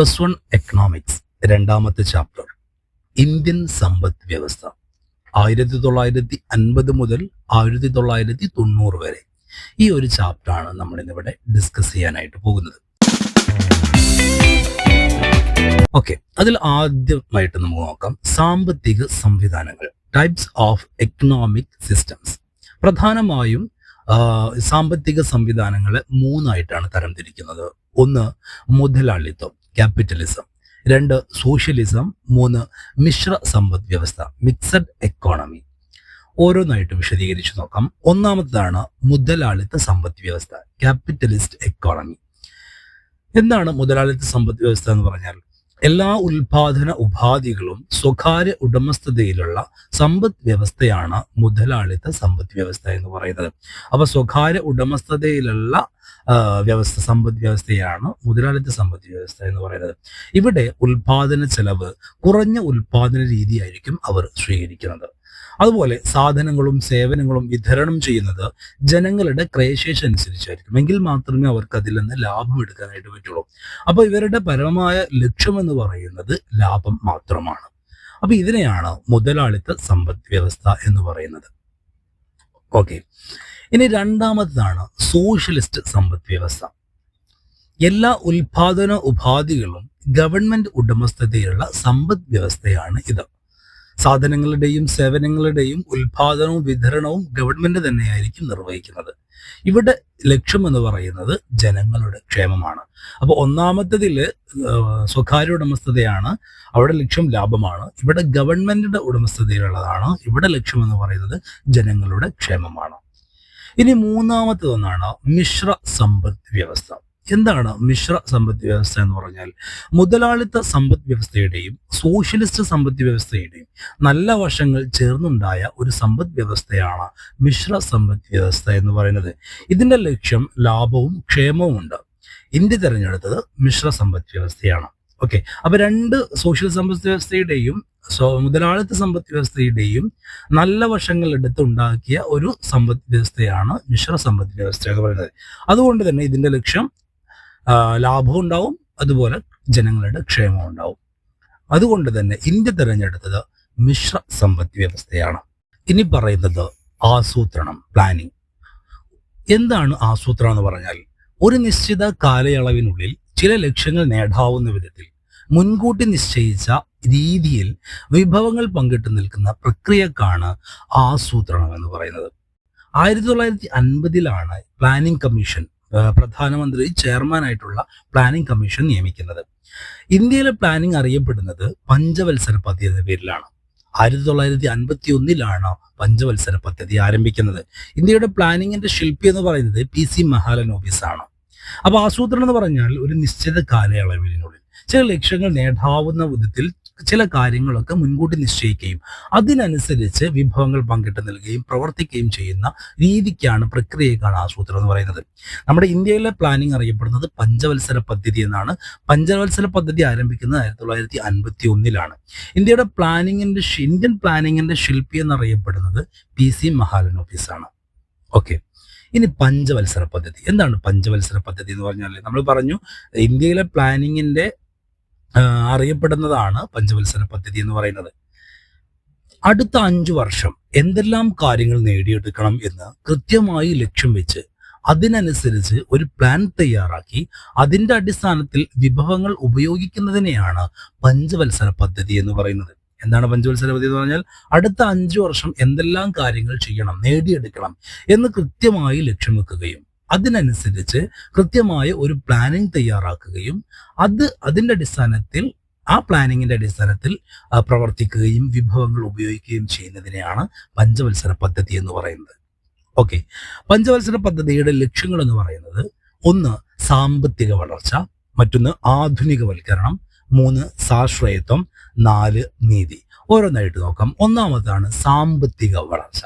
Plus one economics രണ്ടാമത്തെ chapter Indian സമ്പദ് വ്യവസ്ഥ. ആയിരത്തി തൊള്ളായിരത്തി അൻപത് മുതൽ ആയിരത്തി തൊള്ളായിരത്തി തൊണ്ണൂറ് വരെ ഈ ഒരു ചാപ്റ്റർ ആണ് നമ്മൾ ഇന്നിവിടെ ഡിസ്കസ് ചെയ്യാനായിട്ട് പോകുന്നത്. ഓക്കെ അതിൽ ആദ്യമായിട്ട് നമുക്ക് നോക്കാം സാമ്പത്തിക സംവിധാനങ്ങൾ ടൈപ്സ് ഓഫ് എക്കണോമിക് സിസ്റ്റംസ് പ്രധാനമായും സാമ്പത്തിക സംവിധാനങ്ങളെ മൂന്നായിട്ടാണ് തരംതിരിക്കുന്നത്. ഒന്ന് മുതലാളിത്തം. ക്യാപിറ്റലിസം രണ്ട് സോഷ്യലിസം മൂന്ന് മിശ്ര സമ്പദ് വ്യവസ്ഥ മിക്സഡ് എക്കോണമി ഓരോന്നായിട്ട് വിശദീകരിച്ചു നോക്കാം. ഒന്നാമത്തേതാണ് മുതലാളിത്ത സമ്പദ് വ്യവസ്ഥ ക്യാപിറ്റലിസ്റ്റ് എക്കോണമി എന്താണ് മുതലാളിത്ത സമ്പദ് വ്യവസ്ഥ എന്ന് പറഞ്ഞാൽ? എല്ലാ ഉൽപാദന ഉപാധികളും സ്വകാര്യ ഉടമസ്ഥതയിലുള്ള സമ്പദ് വ്യവസ്ഥയാണ് മുതലാളിത്ത സമ്പദ് വ്യവസ്ഥ എന്ന് പറയുന്നത്. അപ്പൊ സ്വകാര്യ ഉടമസ്ഥതയിലുള്ള വ്യവസ്ഥ സമ്പദ് വ്യവസ്ഥയാണ് മുതലാളിത്ത സമ്പദ് വ്യവസ്ഥ എന്ന് പറയുന്നത്. ഇവിടെ ഉൽപാദന ചെലവ് കുറഞ്ഞ ഉൽപാദന രീതിയായിരിക്കും അവർ സ്വീകരിക്കുന്നത്. അതുപോലെ സാധനങ്ങളും സേവനങ്ങളും വിതരണം ചെയ്യുന്നത് ജനങ്ങളുടെ ക്രയശേഷി അനുസരിച്ചായിരിക്കും. എങ്കിൽ മാത്രമേ അവർക്ക് അതിൽ നിന്ന് ലാഭം എടുക്കാനായിട്ട് പറ്റുള്ളൂ. അപ്പോൾ ഇവരുടെ പരമമായ ലക്ഷ്യം എന്ന് പറയുന്നത് ലാഭം മാത്രമാണ്. അപ്പൊ ഇതിനെയാണ് മുതലാളിത്ത സമ്പദ് വ്യവസ്ഥ എന്ന് പറയുന്നത്. ഓക്കെ. ഇനി രണ്ടാമതാണ് സോഷ്യലിസ്റ്റ് സമ്പദ് വ്യവസ്ഥ. എല്ലാ ഉൽപാദന ഉപാധികളും ഗവൺമെന്റ് ഉടമസ്ഥതയിലുള്ള സമ്പദ് വ്യവസ്ഥയാണ് ഇത്. സാധനങ്ങളുടെയും സേവനങ്ങളുടെയും ഉൽപാദനവും വിതരണവും ഗവൺമെന്റ് തന്നെയായിരിക്കും നിർവഹിക്കുന്നത്. ഇവിടെ ലക്ഷ്യം എന്ന് പറയുന്നത് ജനങ്ങളുടെ ക്ഷേമമാണ്. അപ്പോൾ ഒന്നാമത്തതിൽ സ്വകാര്യ ഉടമസ്ഥതയാണ് അവിടെ ലക്ഷ്യം ലാഭമാണ്. ഇവിടെ ഗവൺമെന്റിന്റെ ഉടമസ്ഥതയിലുള്ളതാണ് ഇവിടെ ലക്ഷ്യം എന്ന് പറയുന്നത് ജനങ്ങളുടെ ക്ഷേമമാണ്. ഇനി മൂന്നാമത്തെ ഒന്നാണ് മിശ്ര സമ്പദ് വ്യവസ്ഥ. എന്താണ് മിശ്ര സമ്പദ് വ്യവസ്ഥ എന്ന് പറഞ്ഞാൽ മുതലാളിത്ത സമ്പദ് വ്യവസ്ഥയുടെയും സോഷ്യലിസ്റ്റ് സമ്പദ് വ്യവസ്ഥയുടെയും നല്ല വശങ്ങൾ ചേർന്നുണ്ടായ ഒരു സമ്പദ് വ്യവസ്ഥയാണ് മിശ്ര സമ്പദ് വ്യവസ്ഥ എന്ന് പറയുന്നത്. ഇതിന്റെ ലക്ഷ്യം ലാഭവും ക്ഷേമവും ഉണ്ട് ഇന്ത്യ തിരഞ്ഞെടുത്തത് മിശ്ര സമ്പദ് വ്യവസ്ഥയാണ്. ഓക്കെ അപ്പൊ രണ്ട് സോഷ്യൽ സമ്പദ് വ്യവസ്ഥയുടെയും സോ മുതലാളിത്ത സമ്പദ് വ്യവസ്ഥയുടെയും നല്ല വശങ്ങൾ എടുത്തുണ്ടാക്കിയ ഒരു സമ്പദ് വ്യവസ്ഥയാണ് മിശ്ര സമ്പദ് വ്യവസ്ഥ എന്ന് പറയുന്നത്. അതുകൊണ്ട് തന്നെ ഇതിന്റെ ലക്ഷ്യം ലാഭം ഉണ്ടാവും അതുപോലെ ജനങ്ങളുടെ ക്ഷേമം ഉണ്ടാവും. അതുകൊണ്ട് തന്നെ ഇന്ത്യ തിരഞ്ഞെടുത്തത് മിശ്ര സമ്പദ് വ്യവസ്ഥയാണ്. ഇനി പറയുന്നത് ആസൂത്രണം പ്ലാനിങ് എന്താണ് ആസൂത്രണം എന്ന് പറഞ്ഞാൽ ഒരു നിശ്ചിത കാലയളവിനുള്ളിൽ ചില ലക്ഷ്യങ്ങൾ നേടാവുന്ന വിധത്തിൽ മുൻകൂട്ടി നിശ്ചയിച്ച രീതിയിൽ വിഭവങ്ങൾ പങ്കിട്ട് നിൽക്കുന്ന പ്രക്രിയക്കാണ് ആസൂത്രണം എന്ന് പറയുന്നത്. ആയിരത്തി തൊള്ളായിരത്തി അൻപതിലാണ് പ്ലാനിംഗ് കമ്മീഷൻ പ്രധാനമന്ത്രി ചെയർമാനായിട്ടുള്ള പ്ലാനിംഗ് കമ്മീഷൻ നിയമിക്കുന്നത്. ഇന്ത്യയിലെ പ്ലാനിംഗ് അറിയപ്പെടുന്നത് പഞ്ചവത്സര പദ്ധതിയുടെ പേരിലാണ്. ആയിരത്തി തൊള്ളായിരത്തി അൻപത്തി ഒന്നിലാണ് പഞ്ചവത്സര പദ്ധതി ആരംഭിക്കുന്നത്. ഇന്ത്യയുടെ പ്ലാനിങ്ങിന്റെ ശില്പി എന്ന് പറയുന്നത് പി സി മഹാലനോബിസ് ആണ്. അപ്പൊ ആസൂത്രണം എന്ന് പറഞ്ഞാൽ ഒരു നിശ്ചിത കാലയളവിനുള്ളിൽ ചില ലക്ഷ്യങ്ങൾ നേടാവുന്ന വിധത്തിൽ ചില കാര്യങ്ങളൊക്കെ മുൻകൂട്ടി നിശ്ചയിക്കുകയും അതിനനുസരിച്ച് വിഭവങ്ങൾ പങ്കിട്ട് നൽകുകയും പ്രവർത്തിക്കുകയും ചെയ്യുന്ന രീതിക്കാണ് പ്രക്രിയക്കാണ് ആസൂത്രണം എന്ന് പറയുന്നത്. നമ്മുടെ ഇന്ത്യയിലെ പ്ലാനിംഗ് അറിയപ്പെടുന്നത് പഞ്ചവത്സര പദ്ധതി എന്നാണ്. പഞ്ചവത്സര പദ്ധതി ആരംഭിക്കുന്നത് ആയിരത്തി തൊള്ളായിരത്തി അൻപത്തി ഒന്നിലാണ് ഇന്ത്യയുടെ പ്ലാനിങ്ങിന്റെ ശി- ഇന്ത്യൻ പ്ലാനിങ്ങിന്റെ ശില്പി എന്നറിയപ്പെടുന്നത് പി സി മഹാലൻ ആണ് ഓക്കെ. ഇനി പഞ്ചവത്സര പദ്ധതി. എന്താണ് പഞ്ചവത്സര പദ്ധതി എന്ന് പറഞ്ഞാൽ നമ്മൾ പറഞ്ഞു ഇന്ത്യയിലെ പ്ലാനിങ്ങിന്റെ അറിയപ്പെടുന്നതാണ് പഞ്ചവത്സര പദ്ധതി എന്ന് പറയുന്നത്. അടുത്ത അഞ്ചു വർഷം എന്തെല്ലാം കാര്യങ്ങൾ നേടിയെടുക്കണം എന്ന് കൃത്യമായി ലക്ഷ്യം വെച്ച് അതിനനുസരിച്ച് ഒരു പ്ലാൻ തയ്യാറാക്കി അതിന്റെ അടിസ്ഥാനത്തിൽ വിഭവങ്ങൾ ഉപയോഗിക്കുന്നതിനെയാണ് പഞ്ചവത്സര പദ്ധതി എന്ന് പറയുന്നത്. എന്താണ് പഞ്ചവത്സര പദ്ധതി എന്ന് പറഞ്ഞാൽ അടുത്ത അഞ്ചു വർഷം എന്തെല്ലാം കാര്യങ്ങൾ ചെയ്യണം നേടിയെടുക്കണം എന്ന് കൃത്യമായി ലക്ഷ്യം വെക്കുകയും അതിനനുസരിച്ച് കൃത്യമായ ഒരു പ്ലാനിങ് തയ്യാറാക്കുകയും അത് അതിന്റെ അടിസ്ഥാനത്തിൽ ആ പ്ലാനിങ്ങിന്റെ അടിസ്ഥാനത്തിൽ പ്രവർത്തിക്കുകയും വിഭവങ്ങൾ ഉപയോഗിക്കുകയും ചെയ്യുന്നതിനെയാണ് പഞ്ചവത്സര പദ്ധതി എന്ന് പറയുന്നത്. ഓക്കെ പഞ്ചവത്സര പദ്ധതിയുടെ ലക്ഷ്യങ്ങൾ എന്ന് പറയുന്നത് ഒന്ന് സാമ്പത്തിക വളർച്ച മറ്റൊന്ന് ആധുനികവൽക്കരണം മൂന്ന് സാശ്രയത്വം നാല് നീതി. ഓരോന്നായിട്ട് നോക്കാം. ഒന്നാമതാണ് സാമ്പത്തിക വളർച്ച.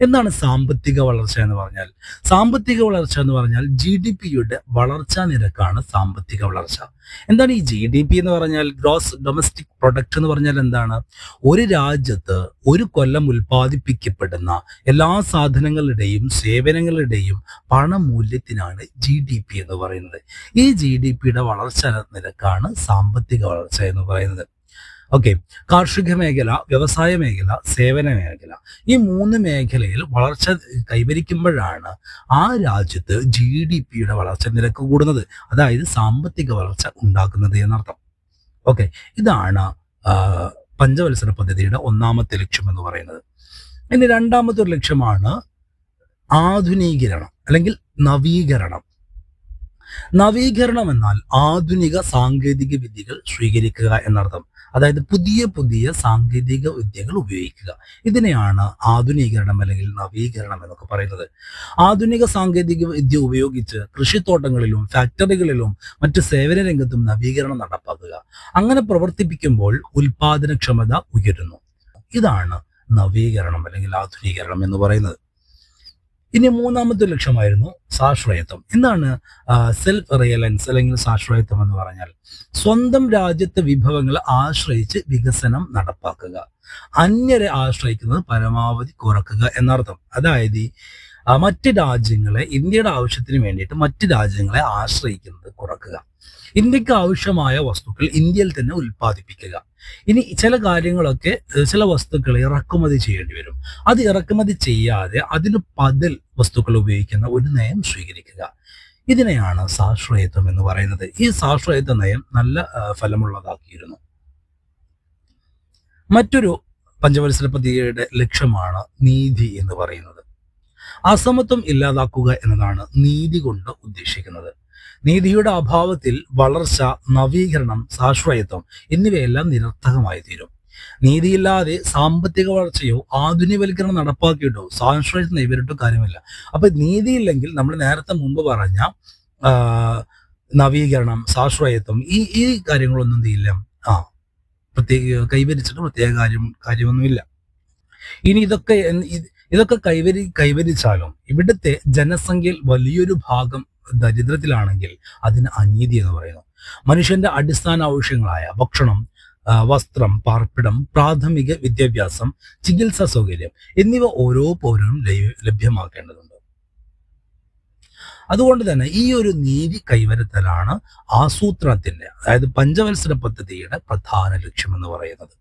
എന്താണ് സാമ്പത്തിക വളർച്ച എന്ന് പറഞ്ഞാൽ? സാമ്പത്തിക വളർച്ച എന്ന് പറഞ്ഞാൽ ജി ഡി പിയുടെ വളർച്ചാ നിരക്കാണ് സാമ്പത്തിക വളർച്ച. എന്താണ് ഈ ജി ഡി പി എന്ന് പറഞ്ഞാൽ? ഗ്രോസ് ഡൊമസ്റ്റിക് പ്രൊഡക്റ്റ് എന്ന് പറഞ്ഞാൽ എന്താണ്? ഒരു രാജ്യത്ത് ഒരു കൊല്ലം ഉൽപ്പാദിപ്പിക്കപ്പെടുന്ന എല്ലാ സാധനങ്ങളുടെയും സേവനങ്ങളുടെയും പണമൂല്യത്തിനാണ് ജി ഡി പി എന്ന് പറയുന്നത്. ഈ ജി ഡി പിയുടെ വളർച്ച നിരക്കാണ് സാമ്പത്തിക വളർച്ച എന്ന് പറയുന്നത്. ഓക്കെ കാർഷിക മേഖല വ്യവസായ മേഖല സേവന മേഖല ഈ മൂന്ന് മേഖലയിൽ വളർച്ച കൈവരിക്കുമ്പോഴാണ് ആ രാജ്യത്ത് ജി ഡി പിയുടെ വളർച്ച നിരക്ക് കൂടുന്നത്. അതായത് സാമ്പത്തിക വളർച്ച ഉണ്ടാക്കുന്നത് എന്നർത്ഥം. ഓക്കെ ഇതാണ് പഞ്ചവത്സര പദ്ധതിയുടെ ഒന്നാമത്തെ ലക്ഷ്യം എന്ന് പറയുന്നത്. ഇനി രണ്ടാമത്തെ ഒരു ലക്ഷ്യമാണ് ആധുനീകരണം അല്ലെങ്കിൽ നവീകരണം. നവീകരണം എന്നാൽ ആധുനിക സാങ്കേതിക വിദ്യകൾ സ്വീകരിക്കുക എന്നർത്ഥം. അതായത് പുതിയ പുതിയ സാങ്കേതിക വിദ്യകൾ ഉപയോഗിക്കുക. ഇതിനെയാണ് ആധുനീകരണം അല്ലെങ്കിൽ നവീകരണം എന്നൊക്കെ പറയുന്നത്. ആധുനിക സാങ്കേതിക വിദ്യ ഉപയോഗിച്ച് കൃഷിത്തോട്ടങ്ങളിലും ഫാക്ടറികളിലും മറ്റ് സേവന രംഗത്തും നവീകരണം നടപ്പാക്കുക. അങ്ങനെ പ്രവർത്തിപ്പിക്കുമ്പോൾ ഉൽപാദനക്ഷമത ഉയരുന്നു. ഇതാണ് നവീകരണം അല്ലെങ്കിൽ ആധുനീകരണം എന്ന് പറയുന്നത്. ഇനി മൂന്നാമത്തെ ലക്ഷ്യമായിരുന്നു സാശ്രയത്വം. എന്താണ് സെൽഫ് റിയലൻസ് അല്ലെങ്കിൽ സാശ്രയത്വം എന്ന് പറഞ്ഞാൽ സ്വന്തം രാജ്യത്തെ വിഭവങ്ങളെ ആശ്രയിച്ച് വികസനം നടപ്പാക്കുക. അന്യരെ ആശ്രയിക്കുന്നത് പരമാവധി കുറക്കുക എന്നർത്ഥം. അതായത് മറ്റ് രാജ്യങ്ങളെ ഇന്ത്യയുടെ ആവശ്യത്തിന് വേണ്ടിയിട്ട് മറ്റ് രാജ്യങ്ങളെ ആശ്രയിക്കുന്നത് കുറക്കുക. ഇന്ത്യയ്ക്ക് ആവശ്യമായ വസ്തുക്കൾ ഇന്ത്യയിൽ തന്നെ ഉൽപ്പാദിപ്പിക്കുക. ഇനി ചില കാര്യങ്ങളൊക്കെ ചില വസ്തുക്കൾ ഇറക്കുമതി ചെയ്യേണ്ടി വരും. അത് ഇറക്കുമതി ചെയ്യാതെ അതിന് പതിൽ വസ്തുക്കൾ ഉപയോഗിക്കുന്ന ഒരു നയം സ്വീകരിക്കുക. ഇതിനെയാണ് സാശ്രയത്വം എന്ന് പറയുന്നത്. ഈ സാശ്രയത്വ നയം നല്ല ഫലമുള്ളതാക്കിയിരുന്നു. മറ്റൊരു പഞ്ചവത്സര പദ്ധതിയുടെ ലക്ഷ്യമാണ് നീതി എന്ന് പറയുന്നത്. അസമത്വം ഇല്ലാതാക്കുക എന്നതാണ് നീതി കൊണ്ട് ഉദ്ദേശിക്കുന്നത്. നീതിയുടെ അഭാവത്തിൽ വളർച്ച നവീകരണം സാശ്രയത്വം എന്നിവയെല്ലാം നിരർത്ഥകമായി തീരും നീതിയില്ലാതെ സാമ്പത്തിക വളർച്ചയോ ആധുനികവൽക്കരണം നടപ്പാക്കിയിട്ടോ സാശ്രയത്വം നേരിട്ടോ കാര്യമില്ല. അപ്പൊ നീതിയില്ലെങ്കിൽ നമ്മൾ നേരത്തെ മുമ്പ് പറഞ്ഞ നവീകരണം സാശ്രയത്വം ഈ ഈ കാര്യങ്ങളൊന്നും എന്തില്ല ആ പ്രത്യേക കൈവരിച്ചിട്ട് പ്രത്യേക കാര്യം കാര്യമൊന്നുമില്ല. ഇനി ഇതൊക്കെ ഇതൊക്കെ കൈവരി കൈവരിച്ചാലും ഇവിടുത്തെ ജനസംഖ്യയിൽ വലിയൊരു ഭാഗം ദരിദ്രത്തിലാണെങ്കിൽ അതിന് അനീതി എന്ന് പറയുന്നു. മനുഷ്യന്റെ അടിസ്ഥാന ആവശ്യങ്ങളായ ഭക്ഷണം വസ്ത്രം പാർപ്പിടം പ്രാഥമിക വിദ്യാഭ്യാസം ചികിത്സാ സൗകര്യം എന്നിവ ഓരോ പൗരനും ലഭ്യമാക്കേണ്ടതുണ്ട്. അതുകൊണ്ട് തന്നെ ഈ ഒരു നീതി കൈവരുത്തലാണ് ആസൂത്രണത്തിന്റെ അതായത് പഞ്ചവത്സര പദ്ധതിയുടെ പ്രധാന ലക്ഷ്യമെന്ന് പറയുന്നത്.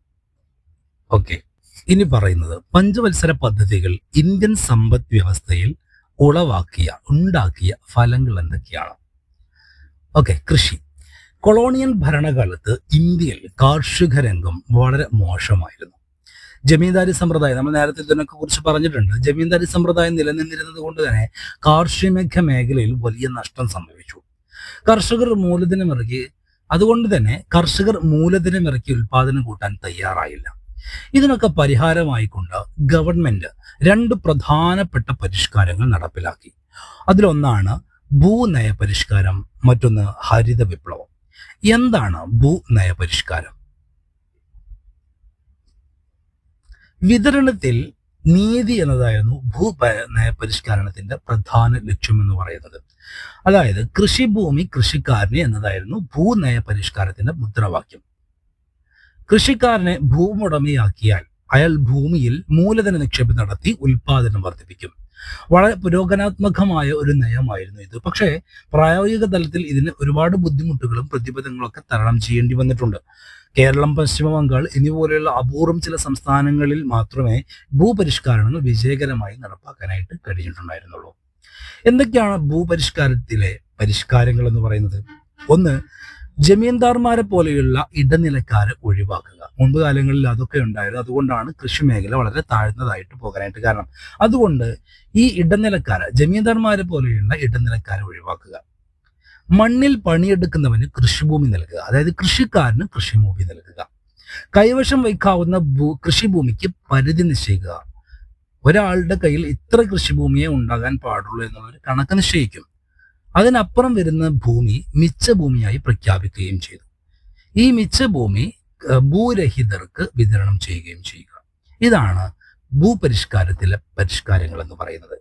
ഓക്കെ. ഇനി പറയുന്നത് പഞ്ചവത്സര പദ്ധതികൾ ഇന്ത്യൻ സമ്പദ് വ്യവസ്ഥയിൽ ഉളവാക്കിയ ഉണ്ടാക്കിയ ഫലങ്ങൾ എന്തൊക്കെയാണ്? ഓക്കെ കൃഷി. കൊളോണിയൽ ഭരണകാലത്ത് ഇന്ത്യയിൽ കാർഷിക രംഗം വളരെ മോശമായിരുന്നു. ജമീന്ദാരി സമ്പ്രദായം നമ്മൾ നേരത്തെ ഇതിനൊക്കെ കുറിച്ച് പറഞ്ഞിട്ടുണ്ട്. ജമീന്ദാരി സമ്പ്രദായം നിലനിന്നിരുന്നത് കൊണ്ട് തന്നെ കാർഷിക മേഖലയിൽ വലിയ നഷ്ടം സംഭവിച്ചു. കർഷകർ മൂലധനമിറക്കി അതുകൊണ്ട് തന്നെ കർഷകർ മൂലധനമിറക്കി ഉൽപാദനം കൂട്ടാൻ തയ്യാറായില്ല. ഇതിനൊക്കെ പരിഹാരമായിക്കൊണ്ട് ഗവൺമെന്റ് രണ്ട് പ്രധാനപ്പെട്ട പരിഷ്കാരങ്ങൾ നടപ്പിലാക്കി. അതിലൊന്നാണ് ഭൂനയ പരിഷ്കാരം മറ്റൊന്ന് ഹരിത വിപ്ലവം. എന്താണ് ഭൂനയ പരിഷ്കാരം വിതരണത്തിൽ നീതി എന്നതായിരുന്നു ഭൂ നയപരിഷ്കരണത്തിന്റെ പ്രധാന ലക്ഷ്യം എന്ന് പറയുന്നത്. അതായത് കൃഷിഭൂമി കൃഷിക്കാരന് എന്നതായിരുന്നു ഭൂനയ പരിഷ്കാരത്തിന്റെ മുദ്രാവാക്യം. കൃഷിക്കാരനെ ഭൂമുടമയാക്കിയാൽ അയാൾ ഭൂമിയിൽ മൂലധന നിക്ഷേപം നടത്തി ഉൽപാദനം വർദ്ധിപ്പിക്കും. വളരെ പുരോഗനാത്മകമായ ഒരു നയമായിരുന്നു ഇത്. പക്ഷേ പ്രായോഗിക തലത്തിൽ ഇതിന് ഒരുപാട് ബുദ്ധിമുട്ടുകളും പ്രതിബന്ധങ്ങളൊക്കെ തരണം ചെയ്യേണ്ടി വന്നിട്ടുണ്ട്. കേരളം പശ്ചിമ ബംഗാൾ എന്നിവ പോലെയുള്ള അപൂർവം ചില സംസ്ഥാനങ്ങളിൽ മാത്രമേ ഭൂപരിഷ്കരണങ്ങൾ വിജയകരമായി നടപ്പാക്കാനായിട്ട് കഴിഞ്ഞിട്ടുണ്ടായിരുന്നുള്ളൂ. എന്തൊക്കെയാണ് ഭൂപരിഷ്കാരത്തിലെ പരിഷ്കാരങ്ങൾ എന്ന് പറയുന്നത്? ഒന്ന് ജമീന്ദാർമാരെ പോലെയുള്ള ഇടനിലക്കാരെ ഒഴിവാക്കുക. മുൻപ് കാലങ്ങളിൽ അതൊക്കെ ഉണ്ടായിരുന്നു. അതുകൊണ്ടാണ് കൃഷി മേഖല വളരെ താഴ്ന്നതായിട്ട് പോകാനായിട്ട് കാരണം. അതുകൊണ്ട് ഈ ഇടനിലക്കാരെ ജമീന്ദാർമാരെ പോലെയുള്ള ഇടനിലക്കാരെ ഒഴിവാക്കുക. മണ്ണിൽ പണിയെടുക്കുന്നവന് കൃഷിഭൂമി നൽകുക. അതായത് കൃഷിക്കാരന് കൃഷിഭൂമി നൽകുക. കൈവശം വയ്ക്കാവുന്ന ഭൂ കൃഷിഭൂമിക്ക് പരിധി നിശ്ചയിക്കുക. ഒരാളുടെ കയ്യിൽ ഇത്ര കൃഷിഭൂമിയെ ഉണ്ടാകാൻ പാടുള്ളൂ എന്നുള്ളൊരു കണക്ക് നിശ്ചയിക്കും. അതിനപ്പുറം വരുന്ന ഭൂമി മിച്ച ഭൂമിയായി പ്രഖ്യാപിക്കുകയും ചെയ്തു. ഈ മിച്ച ഭൂമി ഭൂരഹിതർക്ക് വിതരണം ചെയ്യുകയും ചെയ്യുക. ഇതാണ് ഭൂപരിഷ്കാരത്തിലെ പരിഷ്കാരങ്ങൾ എന്ന് പറയുന്നത്.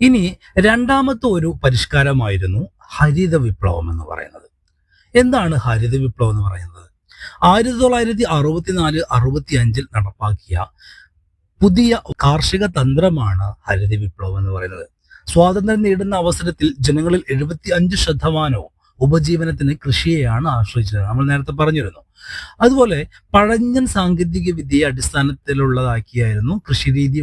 ഇനി രണ്ടാമത്തെ ഒരു പരിഷ്കാരമായിരുന്നു ഹരിത വിപ്ലവം എന്ന് പറയുന്നത്. എന്താണ് ഹരിത വിപ്ലവം എന്ന് പറയുന്നത്? ആയിരത്തി തൊള്ളായിരത്തി അറുപത്തിനാല് അറുപത്തി അഞ്ചിൽ നടപ്പാക്കിയ പുതിയ കാർഷിക തന്ത്രമാണ് ഹരിത വിപ്ലവം എന്ന് പറയുന്നത്. സ്വാതന്ത്ര്യം നേടുന്ന അവസരത്തിൽ ജനങ്ങളിൽ എഴുപത്തി അഞ്ച് ശതമാനവും ഉപജീവനത്തിന് കൃഷിയെയാണ് ആശ്രയിച്ചത് നമ്മൾ നേരത്തെ പറഞ്ഞിരുന്നു. അതുപോലെ പഴഞ്ഞൻ സാങ്കേതിക വിദ്യയെ അടിസ്ഥാനത്തിലുള്ളതാക്കിയായിരുന്നു കൃഷിരീതി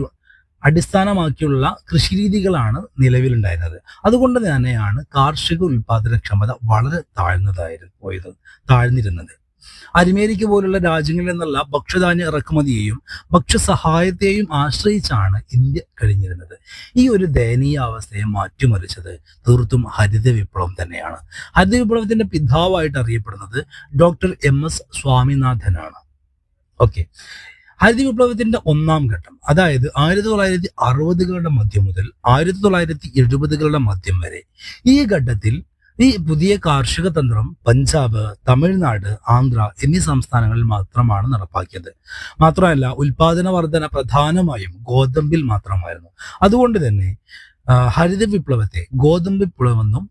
അടിസ്ഥാനമാക്കിയുള്ള കൃഷിരീതികളാണ് നിലവിലുണ്ടായിരുന്നത്. അതുകൊണ്ട് തന്നെയാണ് കാർഷിക ഉൽപാദനക്ഷമത വളരെ താഴ്ന്നതായിരുന്നു പോയത് താഴ്ന്നിരുന്നത്. അരിമേരിക്ക പോലുള്ള രാജ്യങ്ങളിൽ നിന്നുള്ള ഭക്ഷ്യധാന്യ ഇറക്കുമതിയെയും ഭക്ഷ്യസഹായത്തെയും ആശ്രയിച്ചാണ് ഇന്ത്യ കഴിഞ്ഞിരുന്നത്. ഈ ഒരു ദയനീയ അവസ്ഥയെ മാറ്റിമറിച്ചത് തീർത്തും ഹരിത വിപ്ലവം തന്നെയാണ്. ഹരിത വിപ്ലവത്തിന്റെ പിതാവായിട്ട് അറിയപ്പെടുന്നത് ഡോക്ടർ എം എസ് സ്വാമിനാഥനാണ്. ഓക്കെ. ഹരിത വിപ്ലവത്തിന്റെ ഒന്നാം ഘട്ടം അതായത് ആയിരത്തി തൊള്ളായിരത്തി അറുപതുകളുടെ മധ്യം മുതൽ ആയിരത്തി തൊള്ളായിരത്തി എഴുപതുകളുടെ മധ്യം വരെ ഈ ഘട്ടത്തിൽ ഈ പുതിയ കാർഷിക തന്ത്രം പഞ്ചാബ് തമിഴ്നാട് ആന്ധ്ര എന്നീ സംസ്ഥാനങ്ങളിൽ മാത്രമാണ് നടപ്പാക്കിയത്. മാത്രമല്ല ഉൽപാദന വർധന പ്രധാനമായും ഗോതമ്പിൽ മാത്രമായിരുന്നു. അതുകൊണ്ട് തന്നെ ഹരിത വിപ്ലവത്തെ ഗോതമ്പ് വിപ്ലവമെന്നും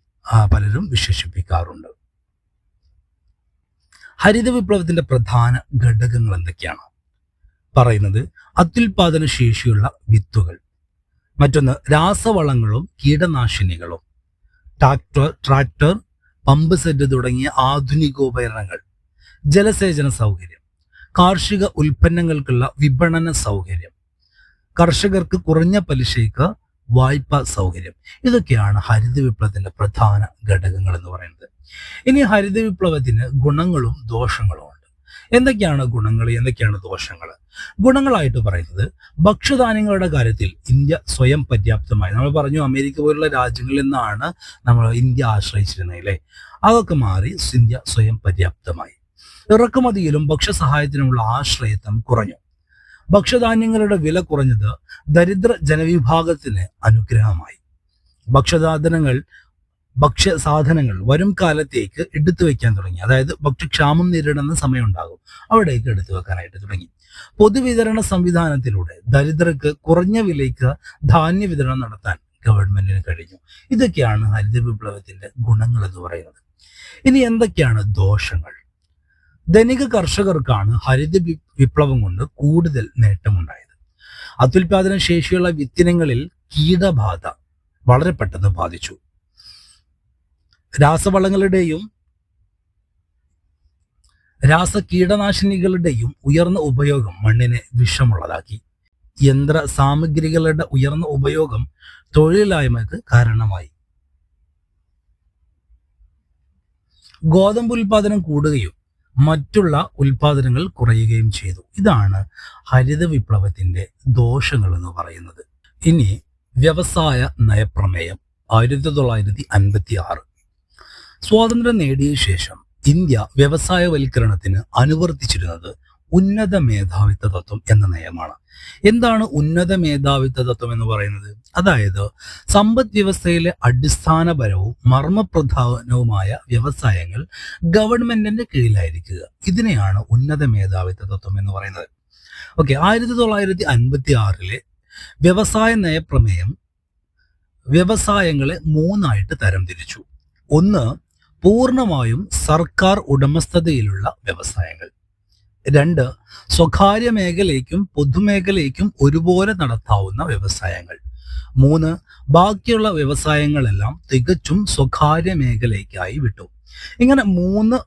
പലരും വിശേഷിപ്പിക്കാറുണ്ട്. ഹരിത വിപ്ലവത്തിന്റെ പ്രധാന ഘടകങ്ങൾ എന്തൊക്കെയാണ്? പറയുന്നത് അത്യുൽപാദന ശേഷിയുള്ള വിത്തുകൾ. മറ്റൊന്ന് രാസവളങ്ങളും കീടനാശിനികളും. ട്രാക്ടർ ട്രാക്ടർ പമ്പ് സെറ്റ് തുടങ്ങിയ ആധുനികോപകരണങ്ങൾ ജലസേചന സൗകര്യം. കാർഷിക ഉൽപ്പന്നങ്ങൾക്കുള്ള വിപണന സൗകര്യം. കർഷകർക്ക് കുറഞ്ഞ പലിശയ്ക്ക് വായ്പാ സൗകര്യം. ഇതൊക്കെയാണ് ഹരിത വിപ്ലവത്തിന്റെ പ്രധാന ഘടകങ്ങൾ എന്ന് പറയുന്നത്. ഇനി ഹരിത വിപ്ലവത്തിന് ഗുണങ്ങളും ദോഷങ്ങളും ഉണ്ട് എന്തൊക്കെയാണ് ഗുണങ്ങൾ എന്തൊക്കെയാണ് ദോഷങ്ങൾ ഗുണങ്ങളായിട്ട് പറയുന്നത് ഭക്ഷ്യധാന്യങ്ങളുടെ കാര്യത്തിൽ ഇന്ത്യ സ്വയം പര്യാപ്തമായി. നമ്മൾ പറഞ്ഞു അമേരിക്ക പോലുള്ള രാജ്യങ്ങളിൽ നിന്നാണ് നമ്മൾ ഇന്ത്യ ആശ്രയിച്ചിരുന്നത് അല്ലേ? അതൊക്കെ മാറി ഇന്ത്യ സ്വയം പര്യാപ്തമായി. ഇറക്കുമതിയിലും ഭക്ഷ്യസഹായത്തിനുമുള്ള ആശ്രയത്വം കുറഞ്ഞു. ഭക്ഷ്യധാന്യങ്ങളുടെ വില കുറഞ്ഞത് ദരിദ്ര ജനവിഭാഗത്തിന് അനുഗ്രഹമായി. ഭക്ഷ്യസാധനങ്ങൾ ഭക്ഷ്യ സാധനങ്ങൾ വരും കാലത്തേക്ക് എടുത്തു വെക്കാൻ തുടങ്ങി. അതായത് ഭക്ഷ്യക്ഷാമം നേരിടുന്ന സമയമുണ്ടാകും. അവിടേക്ക് എടുത്തു വെക്കാനായിട്ട് തുടങ്ങി. പൊതുവിതരണ സംവിധാനത്തിലൂടെ ദരിദ്രർക്ക് കുറഞ്ഞ വിലയ്ക്ക് ധാന്യ വിതരണം നടത്താൻ ഗവൺമെന്റിന് കഴിഞ്ഞു. ഇതൊക്കെയാണ് ഹരിത വിപ്ലവത്തിന്റെ ഗുണങ്ങൾ എന്ന് പറയുന്നത്. ഇനി എന്തൊക്കെയാണ് ദോഷങ്ങൾ? ധനിക കർഷകർക്കാണ് ഹരിത വിപ്ലവം കൊണ്ട് കൂടുതൽ നേട്ടമുണ്ടായത്. അത്യുൽപാദന ശേഷിയുള്ള വിത്തിനങ്ങളിൽ കീടബാധ വളരെ പെട്ടെന്ന് ബാധിച്ചു. രാസവളങ്ങളുടെയും രാസ കീടനാശിനികളുടെയും ഉയർന്ന ഉപയോഗം മണ്ണിനെ വിഷമുള്ളതാക്കി. യന്ത്ര സാമഗ്രികളുടെ ഉയർന്ന ഉപയോഗം തൊഴിലില്ലായ്മക്ക് കാരണമായി. ഗോതമ്പ് ഉൽപാദനം കൂടുകയും മറ്റുള്ള ഉൽപാദനങ്ങൾ കുറയുകയും ചെയ്തു. ഇതാണ് ഹരിത വിപ്ലവത്തിന്റെ ദോഷങ്ങൾ എന്ന് പറയുന്നത്. ഇനി വ്യവസായ നയപ്രമേയം ആയിരത്തി തൊള്ളായിരത്തി അൻപത്തി ആറ് സ്വാതന്ത്ര്യം നേടിയ ശേഷം ഇന്ത്യ വ്യവസായവൽക്കരണത്തിന് അനുവർത്തിച്ചിരുന്നത് ഉന്നത മേധാവിത്വ തത്വം എന്ന നയമാണ്. എന്താണ് ഉന്നത മേധാവിത്വ തത്വം എന്ന് പറയുന്നത്? അതായത് സമ്പദ് വ്യവസ്ഥയിലെ അടിസ്ഥാനപരവും മർമ്മപ്രധാനവുമായ വ്യവസായങ്ങൾ ഗവൺമെന്റിന്റെ കീഴിലായിരിക്കുക. ഇതിനെയാണ് ഉന്നത മേധാവിത്വ തത്വം എന്ന് പറയുന്നത്. ഓക്കെ ആയിരത്തി തൊള്ളായിരത്തി അൻപത്തി ആറിലെ വ്യവസായ നയപ്രമേയം വ്യവസായങ്ങളെ മൂന്നായിട്ട് തരംതിരിച്ചു. ഒന്ന് പൂർണമായും സർക്കാർ ഉടമസ്ഥതയിലുള്ള വ്യവസായങ്ങൾ. രണ്ട് സ്വകാര്യ മേഖലയ്ക്കും പൊതുമേഖലയ്ക്കും ഒരുപോലെ നടത്താവുന്ന വ്യവസായങ്ങൾ. മൂന്ന് ബാക്കിയുള്ള വ്യവസായങ്ങളെല്ലാം തികച്ചും സ്വകാര്യ മേഖലയ്ക്കായി വിട്ടു. ഇങ്ങനെ മൂന്ന്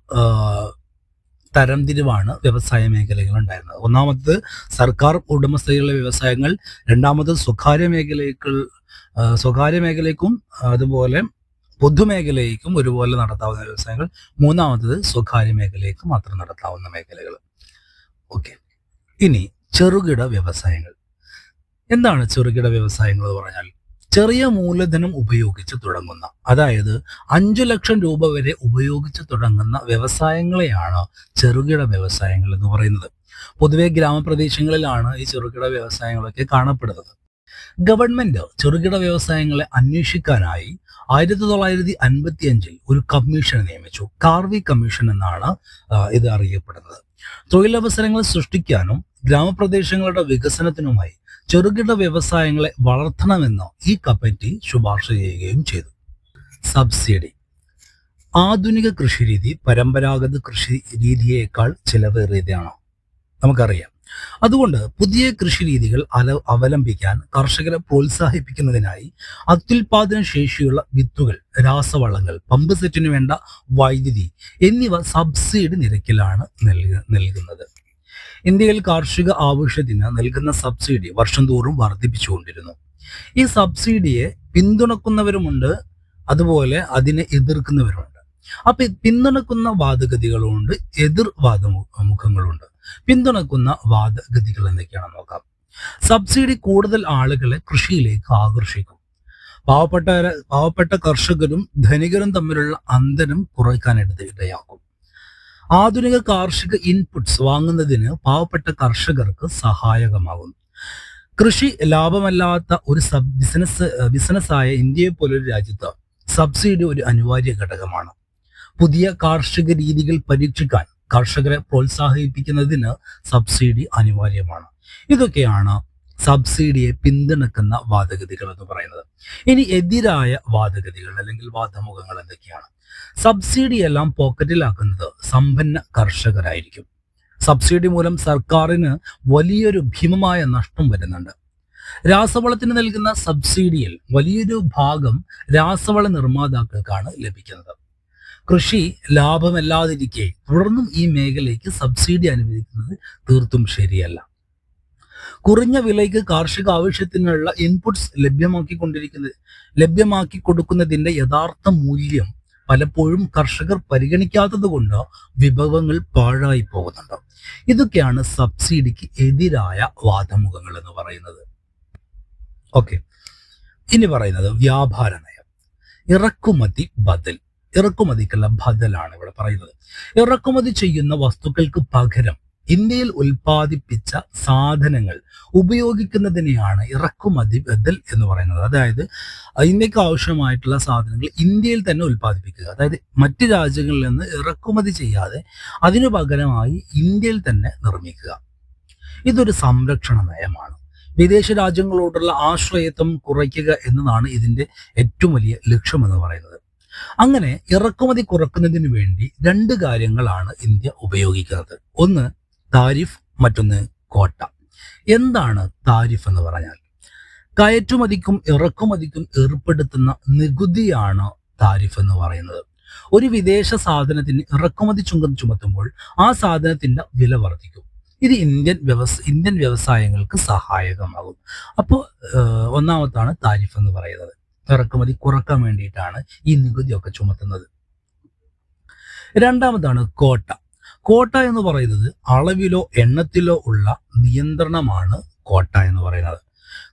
തരംതിരിവാണ് വ്യവസായ മേഖലകൾ ഉണ്ടായിരുന്നത്. ഒന്നാമത് സർക്കാർ ഉടമസ്ഥതയിലുള്ള വ്യവസായങ്ങൾ രണ്ടാമത് സ്വകാര്യ മേഖലകൾ സ്വകാര്യ മേഖലയ്ക്കും അതുപോലെ പൊതുമേഖലയ്ക്കും ഒരുപോലെ നടത്താവുന്ന വ്യവസായങ്ങൾ. മൂന്നാമത്തത് സ്വകാര്യ മേഖലയ്ക്ക് മാത്രം നടത്താവുന്ന മേഖലകൾ. ഓക്കെ. ഇനി ചെറുകിട വ്യവസായങ്ങൾ. എന്താണ് ചെറുകിട വ്യവസായങ്ങൾ എന്ന് പറഞ്ഞാൽ? ചെറിയ മൂലധനം ഉപയോഗിച്ച് തുടങ്ങുന്ന അതായത് അഞ്ചു ലക്ഷം രൂപ വരെ ഉപയോഗിച്ച് തുടങ്ങുന്ന വ്യവസായങ്ങളെയാണ് ചെറുകിട വ്യവസായങ്ങൾ എന്ന് പറയുന്നത്. പൊതുവെ ഗ്രാമപ്രദേശങ്ങളിലാണ് ഈ ചെറുകിട വ്യവസായങ്ങളൊക്കെ കാണപ്പെടുന്നത്. ഗവൺമെന്റ് ചെറുകിട വ്യവസായങ്ങളെ അന്വേഷിക്കാനായി ആയിരത്തി തൊള്ളായിരത്തി അൻപത്തി അഞ്ചിൽ ഒരു കമ്മീഷൻ നിയമിച്ചു. കാർവി കമ്മീഷൻ എന്നാണ് ഇത് അറിയപ്പെടുന്നത്. തൊഴിലവസരങ്ങൾ സൃഷ്ടിക്കാനും ഗ്രാമപ്രദേശങ്ങളുടെ വികസനത്തിനുമായി ചെറുകിട വ്യവസായങ്ങളെ വളർത്തണമെന്ന് ഈ കമ്മിറ്റി ശുപാർശ ചെയ്യുകയും ചെയ്തു. സബ്സിഡി. ആധുനിക കൃഷിരീതി പരമ്പരാഗത കൃഷി രീതിയേക്കാൾ ചിലവേറിയതാണ്. നമുക്കറിയാം. അതുകൊണ്ട് പുതിയ കൃഷി രീതികൾ അല അവലംബിക്കാൻ കർഷകരെ പ്രോത്സാഹിപ്പിക്കുന്നതിനായി അത്യുൽപാദന ശേഷിയുള്ള വിത്തുകൾ രാസവളങ്ങൾ പമ്പ് സെറ്റിന് വേണ്ട വൈദ്യുതി എന്നിവ സബ്സിഡി നിരക്കിലാണ് നൽക നൽകുന്നത്. ഇന്ത്യയിൽ കാർഷിക ആവശ്യത്തിന് നൽകുന്ന സബ്സിഡി വർഷം തോറും വർദ്ധിപ്പിച്ചുകൊണ്ടിരുന്നു. ഈ സബ്സിഡിയെ പിന്തുണക്കുന്നവരുമുണ്ട് അതുപോലെ അതിനെ എതിർക്കുന്നവരുമുണ്ട്. അപ്പൊ പിന്തുണക്കുന്ന വാദഗതികളുണ്ട് എതിർ വാദമുഖങ്ങളുണ്ട് പിന്തുണക്കുന്ന വാദഗതികൾ എന്തൊക്കെയാണെന്ന് നോക്കാം. സബ്സിഡി കൂടുതൽ ആളുകളെ കൃഷിയിലേക്ക് ആകർഷിക്കും. പാവപ്പെട്ട പാവപ്പെട്ട കർഷകരും ധനികരും തമ്മിലുള്ള അന്തരം കുറയ്ക്കാനായിട്ട് ഇടയാക്കും ആധുനിക കാർഷിക ഇൻപുട്സ് വാങ്ങുന്നതിന് പാവപ്പെട്ട കർഷകർക്ക് സഹായകമാകും. കൃഷി ലാഭമല്ലാത്ത ഒരു സബ് ബിസിനസ് ബിസിനസ്സായ ഇന്ത്യയെ പോലൊരു രാജ്യത്ത് സബ്സിഡി ഒരു അനിവാര്യ ഘടകമാണ്. പുതിയ കാർഷിക രീതികൾ പരീക്ഷിക്കാൻ കർഷകരെ പ്രോത്സാഹിപ്പിക്കുന്നതിന് സബ്സിഡി അനിവാര്യമാണ്. ഇതൊക്കെയാണ് സബ്സിഡിയെ പിന്തുണക്കുന്ന വാദഗതികൾ എന്ന് പറയുന്നത്. ഇനി എതിരായ വാദഗതികൾ അല്ലെങ്കിൽ വാദമുഖങ്ങൾ എന്തൊക്കെയാണ്? സബ്സിഡി എല്ലാം പോക്കറ്റിലാക്കുന്നത് സമ്പന്ന കർഷകരായിരിക്കും. സബ്സിഡി മൂലം സർക്കാരിന് വലിയൊരു ഭീമമായ നഷ്ടം വരുന്നുണ്ട്. രാസവളത്തിന് നൽകുന്ന സബ്സിഡിയിൽ വലിയൊരു ഭാഗം രാസവള നിർമ്മാതാക്കൾക്കാണ് ലഭിക്കുന്നത്. കൃഷി ലാഭമല്ലാതിരിക്കെ തുടർന്നും ഈ മേഖലയ്ക്ക് സബ്സിഡി അനുവദിക്കുന്നത് തീർത്തും ശരിയല്ല. കുറഞ്ഞ വിലയ്ക്ക് കാർഷിക ആവശ്യത്തിനുള്ള ഇൻപുട്സ് ലഭ്യമാക്കിക്കൊണ്ടിരിക്കുന്നത് ലഭ്യമാക്കി കൊടുക്കുന്നതിന്റെ യഥാർത്ഥ മൂല്യം പലപ്പോഴും കർഷകർ പരിഗണിക്കാത്തത് കൊണ്ട് വിഭവങ്ങൾ പാഴായി പോകുന്നുണ്ട്. ഇതൊക്കെയാണ് സബ്സിഡിക്ക് എതിരായ വാദമുഖങ്ങൾ എന്ന് പറയുന്നത്. ഓക്കെ ഇനി പറയുന്നത് വ്യാപാര നയം. ഇറക്കുമതി ബദൽ. ഇറക്കുമതിക്കുള്ള ബദലാണ് ഇവിടെ പറയുന്നത്. ഇറക്കുമതി ചെയ്യുന്ന വസ്തുക്കൾക്ക് പകരം ഇന്ത്യയിൽ ഉൽപ്പാദിപ്പിച്ച സാധനങ്ങൾ ഉപയോഗിക്കുന്നതിനെയാണ് ഇറക്കുമതി ബദൽ എന്ന് പറയുന്നത്. അതായത് ഇന്ത്യയ്ക്ക് ആവശ്യമായിട്ടുള്ള സാധനങ്ങൾ ഇന്ത്യയിൽ തന്നെ ഉൽപ്പാദിപ്പിക്കുക. അതായത് മറ്റ് രാജ്യങ്ങളിൽ നിന്ന് ഇറക്കുമതി ചെയ്യാതെ അതിനു പകരമായി ഇന്ത്യയിൽ തന്നെ നിർമ്മിക്കുക. ഇതൊരു സംരക്ഷണ നയമാണ്. വിദേശ രാജ്യങ്ങളോടുള്ള ആശ്രയത്വം കുറയ്ക്കുക എന്നതാണ് ഇതിന്റെ ഏറ്റവും വലിയ ലക്ഷ്യമെന്ന് പറയുന്നത്. അങ്ങനെ ഇറക്കുമതി കുറക്കുന്നതിന് വേണ്ടി രണ്ട് കാര്യങ്ങളാണ് ഇന്ത്യ ഉപയോഗിക്കുന്നത്. ഒന്ന് താരിഫ് മറ്റൊന്ന് കോട്ട. എന്താണ് താരിഫ് എന്ന് പറഞ്ഞാൽ? കയറ്റുമതിക്കും ഇറക്കുമതിക്കും ഏർപ്പെടുത്തുന്ന നികുതിയാണ് താരിഫ് എന്ന് പറയുന്നത്. ഒരു വിദേശ സാധനത്തിന് ഇറക്കുമതി ചുങ്കം ചുമത്തുമ്പോൾ ആ സാധനത്തിന്റെ വില വർദ്ധിക്കും. ഇത് ഇന്ത്യൻ വ്യവസ ഇന്ത്യൻ വ്യവസായങ്ങൾക്ക് സഹായകമാകും. അപ്പോൾ ഒന്നാമത്താണ് താരിഫ് എന്ന് പറയുന്നത്. ഇറക്കുമതി കുറയ്ക്കാൻ വേണ്ടിയിട്ടാണ് ഈ നികുതിയൊക്കെ ചുമത്തുന്നത്. രണ്ടാമതാണ് കോട്ട. കോട്ട എന്ന് പറയുന്നത് അളവിലോ എണ്ണത്തിലോ ഉള്ള നിയന്ത്രണമാണ് കോട്ട എന്ന് പറയുന്നത്.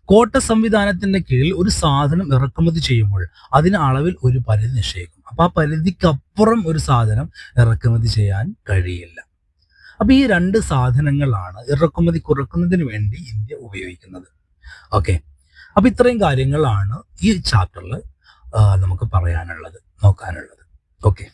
കോട്ട സംവിധാനത്തിന്റെ കീഴിൽ ഒരു സാധനം ഇറക്കുമതി ചെയ്യുമ്പോൾ അതിന് അളവിൽ ഒരു പരിധി നിശ്ചയിക്കും. അപ്പൊ ആ പരിധിക്കപ്പുറം ഒരു സാധനം ഇറക്കുമതി ചെയ്യാൻ കഴിയില്ല. അപ്പൊ ഈ രണ്ട് സാധനങ്ങളാണ് ഇറക്കുമതി കുറക്കുന്നതിന് വേണ്ടി ഇന്ത്യ ഉപയോഗിക്കുന്നത്. ഓക്കെ. അപ്പൊ ഇത്രയും കാര്യങ്ങളാണ് ഈ ചാപ്റ്ററിൽ നമുക്ക് പറയാനുള്ളത് നോക്കാനുള്ളത്. ഓക്കെ